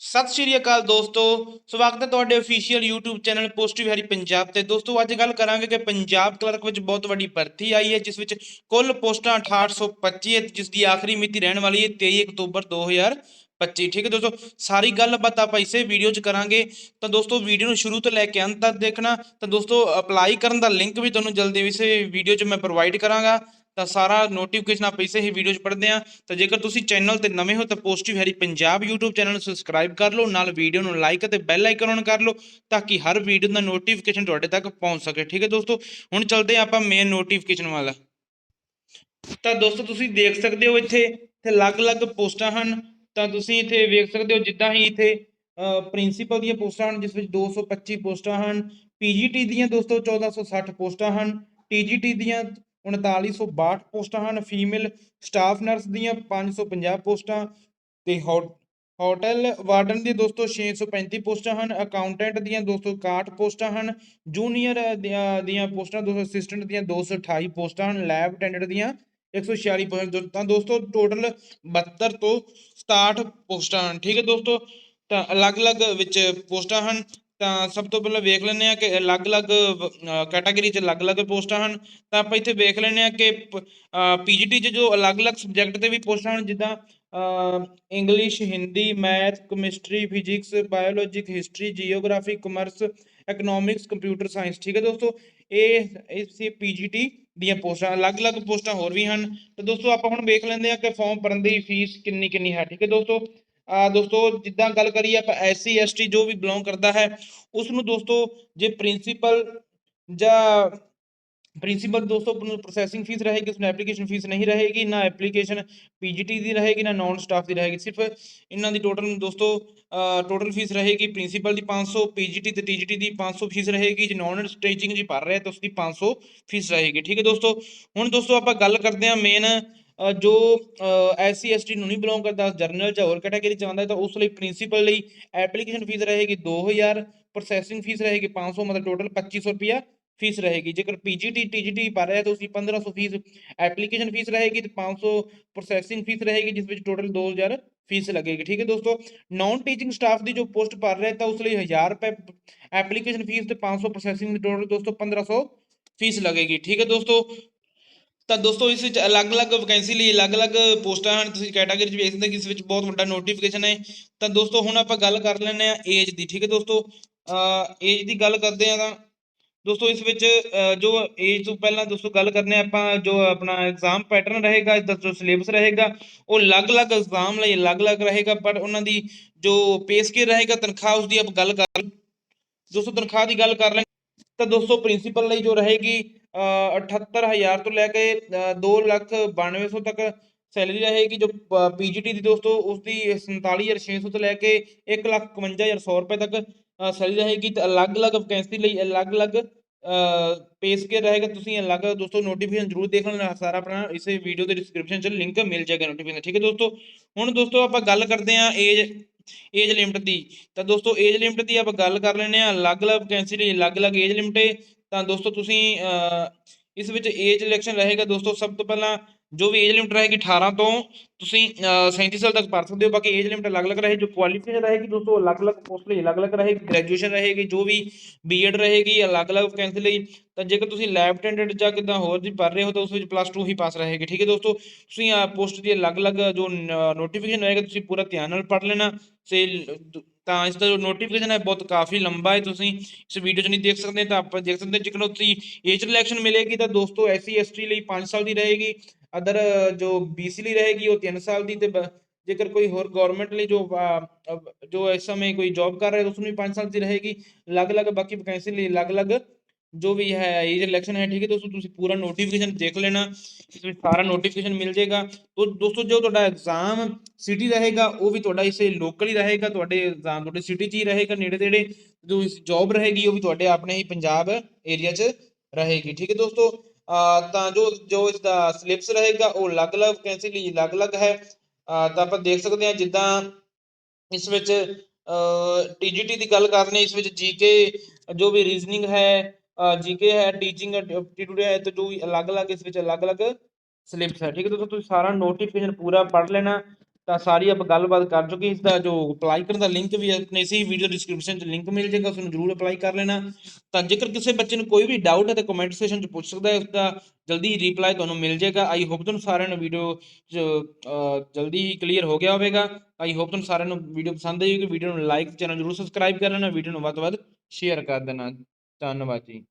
ਸਤਿ ਸ਼੍ਰੀ ਅਕਾਲ ਦੋਸਤੋ, ਸਵਾਗਤ ਹੈ ਤੁਹਾਡੇ official YouTube channel positive Harry Punjab ਤੇ। ਦੋਸਤੋ, ਅੱਜ ਗੱਲ ਕਰਾਂਗੇ ਕਿ ਪੰਜਾਬ ਕਲਰਕ ਵਿੱਚ ਬਹੁਤ ਵੱਡੀ ਭਰਤੀ ਆਈ ਹੈ, ਜਿਸ ਵਿੱਚ ਕੁੱਲ ਪੋਸਟਾਂ 6825 ਹੈ, ਜਿਸ ਦੀ ਆਖਰੀ ਮਿਤੀ ਰਹਿਣ ਵਾਲੀ ਹੈ 23 ਅਕਤੂਬਰ 2025 ਠੀਕ ਹੈ ਦੋਸਤੋ? ਸਾਰੀ ਗੱਲਬਾਤ ਆਪਾਂ ਇਸੇ ਵੀਡੀਓ 'ਚ ਕਰਾਂਗੇ। ਤਾਂ ਦੋਸਤੋ ਵੀਡੀਓ ਨੂੰ ਸ਼ੁਰੂ ਤੋਂ ਲੈ ਕੇ ਅੰਤ ਤੱਕ ਦੇਖਣਾ। ਤਾਂ ਦੋਸਤੋ ਅਪਲਾਈ ਕਰਨ ਦਾ ਲਿੰਕ ਵੀ ਤੁਹਾਨੂੰ ਜਲਦੀ ਇਸੇ ਵੀਡੀਓ 'ਚ ਮੈਂ ਪ੍ਰੋਵਾਈਡ ਕਰਾਂਗਾ। ਤਾਂ ਸਾਰਾ ਨੋਟੀਫਿਕੇਸ਼ਨ ਆਪਾਂ ਇਸੇ ਹੀ ਵੀਡੀਓ 'ਚ ਪੜ੍ਹਦੇ ਹਾਂ। ਤਾਂ ਜੇਕਰ ਤੁਸੀਂ ਚੈਨਲ ਤੇ ਨਵੇਂ ਹੋ ਤਾਂ positive Harry Punjab YouTube channel ਨੂੰ ਸਬਸਕ੍ਰਾਈਬ ਕਰ ਲਓ, ਨਾਲ ਵੀਡੀਓ ਨੂੰ ਲਾਈਕ ਅਤੇ ਬੈਲ ਆਈਕਨ ਔਨ ਕਰ ਲਓ, ਤਾਂ ਕਿ ਹਰ ਵੀਡੀਓ ਦਾ ਨੋਟੀਫਿਕੇਸ਼ਨ ਤੁਹਾਡੇ ਤੱਕ ਪਹੁੰਚ ਸਕੇ। ਠੀਕ ਹੈ ਦੋਸਤੋ, ਹੁਣ ਚੱਲਦੇ ਹਾਂ ਆਪਾਂ ਮੇਨ ਨੋਟੀਫਿਕੇਸ਼ਨ ਵੱਲ। ਤਾਂ ਦੋਸਤੋ, ਤੁਸੀਂ ਦੇਖ ਸਕਦੇ ਹੋ ਇੱਥੇ ਇੱਥੇ ਅਲੱਗ-ਅਲੱਗ ਪੋਸਟਾਂ ਹਨ। ਤਾਂ ਤੁਸੀਂ ਇੱਥੇ ਵੇਖ ਸਕਦੇ ਹੋ ਜਿੱਦਾਂ ਹੀ ਇੱਥੇ ਪ੍ਰਿੰਸੀਪਲ ਦੀਆਂ ਪੋਸਟਾਂ ਹਨ, ਜਿਸ ਵਿੱਚ 225 ਪੋਸਟਾਂ ਹਨ। ਪੀਜੀਟੀ ਦੀਆਂ ਦੋਸਤੋ 1460 ਪੋਸਟਾਂ ਹਨ। ਟੀਜੀਟੀ ਦੀਆਂ 3962 ਪੋਸਟਾਂ ਹਨ। ਫੀਮੇਲ ਸਟਾਫ ਨਰਸ ਦੀਆਂ 550 ਪੋਸਟਾਂ ਤੇ ਹੋ- ਹੋਟਲ ਵਾਰਡਨ ਦੀਆਂ ਦੋਸਤੋ 635 ਪੋਸਟਾਂ ਹਨ। ਅਕਾਊਂਟੈਂਟ ਦੀਆਂ 261 ਪੋਸਟਾਂ ਹਨ। ਜੂਨੀਅਰ ਦੀਆਂ ਦੀਆਂ ਪੋਸਟਾਂ 200 ਅਸਿਸਟੈਂਟ ਦੀਆਂ 228 ਪੋਸਟਾਂ ਹਨ। ਲੈਬ ਅਟੈਂਡੈਂਟ ਦੀਆਂ 146 ਪੋਸਟਾਂ ਤਾਂ ਦੋਸਤੋ ਟੋਟਲ 72 ਤੋਂ 67 ਪੋਸਟਾਂ ਹਨ। ਠੀਕ ਹੈ ਦੋਸਤੋ, ਤਾਂ ਅਲੱਗ-ਅਲੱਗ ਵਿੱਚ ਪੋਸਟਾਂ ਹਨ। ਤਾਂ ਸਭ ਤੋਂ ਪਹਿਲਾਂ ਵੇਖ ਲੈਂਦੇ ਆ ਕਿ ਅਲੱਗ-ਅਲੱਗ ਕੈਟਾਗਰੀ 'ਚ ਅਲੱਗ-ਅਲੱਗ ਪੋਸਟਾਂ ਹਨ। ਤਾਂ ਆਪਾਂ ਇੱਥੇ ਵੇਖ ਲੈਂਦੇ ਆ ਕਿ ਪੀਜੀਟੀ 'ਚ ਜੋ ਅਲੱਗ-ਅਲੱਗ ਸਬਜੈਕਟ ਤੇ ਵੀ ਪੋਸਟਾਂ ਹਨ, ਜਿੱਦਾਂ English Hindi math chemistry physics biologic history geography commerce economics computer science ਠੀਕ ਹੈ ਦੋਸਤੋ? ਇਹ ਇਹ ਸੀ ਪੀਜੀਟੀ ਦੀਆਂ ਪੋਸਟਾਂ। ਅਲੱਗ-ਅਲੱਗ ਪੋਸਟਾਂ ਹੋਰ ਵੀ ਹਨ। ਤਾਂ ਦੋਸਤੋ ਆਪਾਂ ਹੁਣ ਵੇਖ ਲੈਂਦੇ ਆ ਕਿ ਫਾਰਮ ਭਰਨ ਦੀ ਫੀਸ ਕਿੰਨੀ ਕਿੰਨੀ ਹੈ। ਠੀਕ ਹੈ ਦੋਸਤੋ? ਦੋਸਤੋ, ਜਿੱਦਾਂ ਗੱਲ ਕਰੀਏ ਆਪਾਂ ਐਸਸੀ ਐਸਟੀ ਜੋ ਵੀ ਬਿਲੋਂਗ ਕਰਦਾ ਹੈ ਉਸ ਨੂੰ ਦੋਸਤੋ ਜੇ ਪ੍ਰਿੰਸੀਪਲ ਜਾਂ ਪ੍ਰਿੰਸੀਪਲ ਦੋਸਤੋ ਪ੍ਰੋਸੈਸਿੰਗ ਫੀਸ ਰਹੇਗੀ ਉਸ ਨੂੰ ਐਪਲੀਕੇਸ਼ਨ ਫੀਸ ਨਹੀਂ ਰਹੇਗੀ, ਨਾ ਐਪਲੀਕੇਸ਼ਨ ਪੀਜੀਟੀ ਦੀ ਰਹੇਗੀ, ਨਾ ਨਾਨ ਸਟਾਫ ਦੀ ਰਹੇਗੀ। ਸਿਰਫ ਇਹਨਾਂ ਦੀ ਟੋਟਲ ਦੋਸਤੋ ਟੋਟਲ ਫੀਸ ਰਹੇਗੀ ਪ੍ਰਿੰਸੀਪਲ ਦੀ 500 ਪੀਜੀਟੀ ਤੇ ਟੀਜੀਟੀ ਦੀ 500 ਫੀਸ ਰਹੇਗੀ, ਜੇ ਨਾਨ ਸਟੇਜਿੰਗ ਜੀ ਭਰ ਰਿਹਾ ਤਾਂ ਉਸ ਦੀ 500 ਫੀਸ ਰਹੇਗੀ। ਠੀਕ ਹੈ ਦੋਸਤੋ, ਹੁਣ ਦੋਸਤੋ ਆਪਾਂ ਗੱਲ ਕਰਦੇ ਹਾਂ ਮੇਨ ਜੋ ਐਸਸੀ ਐਸਟੀ ਨੂੰ ਨਹੀਂ ਬਿਲੋਂਗ ਕਰਦਾ ਜਰਨਲ ਜਾਂ ਹੋਰ ਕੈਟਾਗਰੀ ਚ ਆਉਂਦਾ ਹੈ, ਤਾਂ ਉਸ ਲਈ ਪ੍ਰਿੰਸੀਪਲ ਲਈ ਐਪਲੀਕੇਸ਼ਨ ਫੀਸ ਰਹੇਗੀ 2000 ਪ੍ਰੋਸੈਸਿੰਗ ਫੀਸ ਰਹੇਗੀ 500 ਮਤਲਬ ਟੋਟਲ 2500 ਰੁਪਿਆ ਫੀਸ ਰਹੇਗੀ। ਜੇਕਰ ਪੀਜੀਟੀ ਟੀਜੀਟੀ ਭਰ ਰਿਹਾ ਤਾਂ ਉਸ ਦੀ 1500 ਫੀਸ ਐਪਲੀਕੇਸ਼ਨ ਫੀਸ ਰਹੇਗੀ ਤੇ 500 ਪ੍ਰੋਸੈਸਿੰਗ ਫੀਸ ਰਹੇਗੀ, ਜਿਸ ਵਿੱਚ ਟੋਟਲ 2000 ਫੀਸ ਲੱਗੇਗੀ। ਠੀਕ ਹੈ ਦੋਸਤੋ ਨਾਨ ਟੀਚਿੰਗ ਸਟਾਫ ਦੀ ਜੋ ਪੋਸਟ ਭਰ ਰਿਹਾ ਤਾਂ ਉਸ ਲਈ 1000 ਰੁਪਏ ਐਪਲੀਕੇਸ਼ਨ ਫੀਸ ਤੇ 500 ਪ੍ਰੋਸੈਸਿੰਗ ਦੀ ਟੋਟਲ ਦੋਸਤੋ 1500 ਫੀਸ ਲੱਗੇਗੀ। ਠੀਕ ਹੈ ਦੋਸਤੋ ਤਾਂ ਦੋਸਤੋ, ਇਸ ਵਿੱਚ ਅਲੱਗ-ਅਲੱਗ ਵੈਕੈਂਸੀ ਲਈ ਅਲੱਗ-ਅਲੱਗ ਪੋਸਟਾਂ ਹਨ। ਤੁਸੀਂ ਕੈਟਾਗਰੀ 'ਚ ਵੇਖ ਸਕਦੇ ਹੋ ਕਿ ਇਸ ਵਿੱਚ ਬਹੁਤ ਵੱਡਾ ਨੋਟੀਫਿਕੇਸ਼ਨ ਹੈ। ਤਾਂ ਦੋਸਤੋ, ਹੁਣ ਆਪਾਂ ਗੱਲ ਕਰ ਲੈਂਦੇ ਆ ਏਜ ਦੀ, ਠੀਕ ਹੈ ਦੋਸਤੋ? ਏਜ ਦੀ ਗੱਲ ਕਰਦੇ ਆ ਤਾਂ ਦੋਸਤੋ, ਇਸ ਵਿੱਚ ਜੋ ਏਜ ਤੋਂ ਪਹਿਲਾਂ ਦੋਸਤੋ ਗੱਲ ਕਰਨੇ ਆਪਾਂ, ਜੋ ਆਪਣਾ ਐਗਜ਼ਾਮ ਪੈਟਰਨ ਰਹੇਗਾ, ਇਸ ਦਾ ਜੋ ਸਿਲੇਬਸ ਰਹੇਗਾ, ਉਹ ਅਲੱਗ-ਅਲੱਗ ਐਗਜ਼ਾਮ ਲਈ ਅਲੱਗ-ਅਲੱਗ ਰਹੇਗਾ, ਪਰ ਉਹਨਾਂ ਦੀ ਜੋ ਪੇ ਸਕੇਲ ਰਹੇਗਾ, ਤਨਖਾਹ ਉਸ ਦੀ ਆਪਾਂ ਗੱਲ ਕਰ ਦੋਸਤੋ, ਤਨਖਾਹ ਦੀ ਗੱਲ ਕਰ ਲੈ ਤਾਂ ਦੋਸਤੋ ਪ੍ਰਿੰਸੀਪਲ ਲਈ ਜੋ ਰਹੇਗੀ 78000 ਤੋਂ ਲੈ ਕੇ 292100 ਤੱਕ ਸੈਲਰੀ ਰਹੇਗੀ ਜੋ ਪੀਜੀਟੀ ਦੀ ਦੋਸਤੋ ਉਸ ਦੀ 47600 ਤੋਂ ਲੈ ਕੇ 151100 ਰੁਪਏ ਤੱਕ ਸੈਲਰੀ ਰਹੇਗੀ ਤੇ ਅਲੱਗ-ਅਲੱਗ ਵੈਕੈਂਸੀ ਲਈ ਅਲੱਗ-ਅਲੱਗ ਪੇ ਸਕੇਲ ਰਹੇਗਾ ਤੁਸੀਂ ਅਲੱਗ ਦੋਸਤੋ ਨੋਟੀਫਿਕੇਸ਼ਨ ਜ਼ਰੂਰ ਦੇਖ ਲੈਣਾ ਸਾਰਾ ਆਪਣਾ ਇਸੇ ਵੀਡੀਓ ਦੇ ਡਿਸਕ੍ਰਿਪਸ਼ਨ 'ਚ ਲਿੰਕ ਮਿਲ ਜਾਏਗਾ ਨੋਟੀਫਿਕੇਸ਼ਨ ਠੀਕ ਹੈ ਦੋਸਤੋ ਹੁਣ ਦੋਸਤੋ ਆਪਾਂ ਗੱਲ ਕਰਦੇ ਹਾਂ ਏਜ ਏਜ ਲਿਮਟ ਦੀ ਤਾਂ ਦੋਸਤੋ ਏਜ ਲਿਮਟ ਦੀ ਆਪਾਂ ਗੱਲ ਕਰ ਲੈਂਦੇ ਆ ਅਲੱਗ-ਅਲੱਗ ਵੈਕੈਂਸੀ ਲਈ ਅਲੱਗ-ਅਲੱਗ ਏਜ ਲਿਮਟ ਹੈ ਤਾਂ ਦੋਸਤੋ ਤੁਸੀਂ ਇਸ ਵਿੱਚ ਏਜ ਇਲੈਕਸ਼ਨ ਰਹੇਗਾ ਦੋਸਤੋ। ਸਭ ਤੋਂ ਪਹਿਲਾਂ ਜੋ ਵੀ ਏਜ ਲਿਮਟ ਰਹੇਗੀ 18 ਤੋਂ, ਤੁਸੀਂ 37 ਸਾਲ ਤੱਕ ਭਰ ਸਕਦੇ ਹੋ ਬਾਕੀ ਏਜ ਲਿਮਟ ਅਲੱਗ-ਅਲੱਗ ਰਹੇ ਜੋ ਕੁਆਲੀਫਿਕੇਸ਼ਨ ਰਹੇਗੀ ਦੋਸਤੋ ਅਲੱਗ-ਅਲੱਗ ਪੋਸਟ ਲਈ ਅਲੱਗ-ਅਲੱਗ ਰਹੇਗੀ। ਗ੍ਰੈਜੂਏਸ਼ਨ ਰਹੇਗੀ, ਜੋ ਵੀ ਬੀਐਡ ਰਹੇਗੀ, ਅਲੱਗ-ਅਲੱਗ ਵੈਕੈਂਸੀ ਲਈ। ਤਾਂ ਜੇਕਰ ਤੁਸੀਂ ਲੈਬ ਅਟੈਂਡੈਂਟ ਜਾਂ ਕਿਦਾਂ ਹੋਰ ਦੀ ਭਰ ਰਹੇ ਹੋ, ਤਾਂ ਉਸ ਵਿੱਚ ਪਲੱਸ 2 ਹੀ ਪਾਸ ਰਹੇਗੀ। ਠੀਕ ਹੈ ਦੋਸਤੋ? ਤੁਸੀਂ ਪੋਸਟ ਦੀ ਅਲੱਗ-ਅਲੱਗ ਜੋ ਨੋਟੀਫਿਕੇਸ਼ਨ ਰਹੇਗਾ, ਤੁਸੀਂ ਪੂਰਾ ਧਿਆਨ ਨਾਲ ਪੜ੍ਹ ਲੈਣਾ। ਸੇ ਤਾਂ ਇਸ ਦਾ ਜੋ ਨੋਟੀਫਿਕੇਸ਼ਨ ਹੈ ਬਹੁਤ ਕਾਫੀ ਲੰਬਾ ਹੈ। ਤੁਸੀਂ ਇਸ ਵੀਡੀਓ 'ਚ ਨਹੀਂ ਦੇਖ ਸਕਦੇ ਤਾਂ ਆਪਾਂ ਦੇਖ ਸਕਦੇ ਜੇਕਰ ਤੁਸੀਂ ਏਜ ਰਿਲੈਕਸ਼ਨ ਮਿਲੇਗੀ ਤਾਂ ਦੋਸਤੋ ਐਸਸੀ ਐਸਟੀ ਲਈ 5 ਸਾਲ ਦੀ ਰਹੇਗੀ ਅਦਰ ਜੋ ਬੀਸੀ ਲਈ ਰਹੇਗੀ ਉਹ 3 ਸਾਲ ਦੀ ਤੇ ਜੇਕਰ ਕੋਈ ਹੋਰ ਗਵਰਨਮੈਂਟ ਲਈ ਜੋ ਜੋ ਇਸ ਸਮੇਂ ਕੋਈ ਜੌਬ ਕਰ ਰਿਹਾ ਉਸ ਨੂੰ ਵੀ 5 ਸਾਲ ਦੀ ਰਹੇਗੀ। ਅਲੱਗ-ਅਲੱਗ ਬਾਕੀ ਵੈਕੈਂਸੀ ਲਈ ਅਲੱਗ-ਅਲੱਗ ਜੋ ਵੀ ਹੈ ਏਜ ਇਲੈਕਸ਼ਨ ਹੈ, ਠੀਕ ਹੈ ਦੋਸਤੋ, ਤੁਸੀਂ ਪੂਰਾ ਨੋਟੀਫਿਕੇਸ਼ਨ ਦੇਖ ਲੈਣਾ ਇਸ ਵਿੱਚ ਸਾਰਾ ਨੋਟੀਫਿਕੇਸ਼ਨ ਮਿਲ ਜਾਏਗਾ। ਤੋ ਦੋਸਤੋ, ਜੋ ਤੁਹਾਡਾ ਐਗਜ਼ਾਮ ਸਿਟੀ ਰਹੇਗਾ, ਉਹ ਵੀ ਤੁਹਾਡਾ ਇਸੇ ਲੋਕਲ ਹੀ ਰਹੇਗਾ, ਤੁਹਾਡੇ ਐਗਜ਼ਾਮ ਤੁਹਾਡੇ ਸਿਟੀ 'ਚ ਹੀ ਰਹੇਗਾ, ਨੇੜੇ ਤੇੜੇ ਜੋ ਜੌਬ ਰਹੇਗੀ, ਉਹ ਵੀ ਤੁਹਾਡੇ ਆਪਣੇ ਹੀ ਪੰਜਾਬ ਏਰੀਆ 'ਚ ਰਹੇਗੀ, ਠੀਕ ਹੈ ਦੋਸਤੋ। ਤਾਂ ਜੋ ਜੋ ਇਸ ਦਾ ਸਲਿਪਸ ਰਹੇਗਾ, ਉਹ ਅਲੱਗ-ਅਲੱਗ ਵੈਕੈਂਸੀ ਲਈ ਅਲੱਗ-ਅਲੱਗ ਹੈ। ਤਾਂ ਆਪਾਂ ਦੇਖ ਸਕਦੇ ਹਾਂ, ਜਿੱਦਾਂ ਇਸ ਵਿੱਚ ਟੀਜੀਟੀ ਦੀ ਗੱਲ ਕਰਨੀ ਇਸ ਵਿੱਚ ਜੀਕੇ ਜੋ ਵੀ ਰੀਜ਼ਨਿੰਗ ਹੈ ਜੀਕੇ ਹੈ ਟੀਚਿੰਗ ਐਪਟੀਟਿਊਡ ਹੈ, ਤੇ ਜੋ ਅਲੱਗ-ਅਲੱਗ ਇਸ ਵਿੱਚ ਅਲੱਗ-ਅਲੱਗ ਸਿਲੇਬਸ ਹੈ, ਠੀਕ ਹੈ ਦੋਸਤੋ ਤੁਸੀਂ ਸਾਰਾ ਨੋਟੀਫਿਕੇਸ਼ਨ ਪੂਰਾ ਪੜ੍ਹ ਲੈਣਾ, ਤਾਂ ਸਾਰੀ ਆਪਾਂ ਗੱਲਬਾਤ ਕਰ ਚੁੱਕੇ ਇਸ ਦਾ ਜੋ ਅਪਲਾਈ ਕਰਨ ਦਾ ਲਿੰਕ ਵੀ ਆਪਣੇ ਇਸੇ ਵੀਡੀਓ ਡਿਸਕ੍ਰਿਪਸ਼ਨ 'ਚ ਲਿੰਕ ਮਿਲ ਜਾਏਗਾ ਉਸ ਜਰੂਰ ਅਪਲਾਈ ਕਰ ਲੈਣਾ, ਤਾਂ ਜੇਕਰ ਕਿਸੇ ਬੱਚੇ ਨੂੰ ਕੋਈ ਵੀ ਡਾਊਟ ਹੈ, ਤਾਂ ਕਮੈਂਟ ਸੈਸ਼ਨ 'ਚ ਪੁੱਛ ਸਕਦਾ ਹੈ ਉਸ ਦਾ ਜਲਦੀ ਰਿਪਲਾਈ ਤੁਹਾਨੂੰ ਮਿਲ ਜਾਏਗਾ ਆਈ ਹੋਪ ਤੁਹਾਨੂੰ ਸਾਰਿਆਂ ਨੂੰ ਵੀਡੀਓ 'ਚ ਜਲਦੀ ਹੀ ਕਲੀਅਰ ਹੋ ਗਿਆ ਹੋਵੇਗਾ ਆਈ ਹੋਪ ਤੁਹਾਨੂੰ ਸਾਰਿਆਂ ਨੂੰ ਵੀਡੀਓ ਪਸੰਦ ਆਈ ਹੋਵੇਗੀ ਵੀਡੀਓ ਨੂੰ ਲਾਈਕ ਚੈਨਲ ਜਰੂਰ ਸਬਸਕ੍ਰਾਈਬ ਕਰ ਲੈਣਾ ਵੀਡੀਓ ਨੂੰ ਵੱਧ ਤੋਂ ਵੱਧ ਸ਼ੇਅਰ ਕਰ ਦੇਣਾ। ਧੰਨਵਾਦ ਜੀ।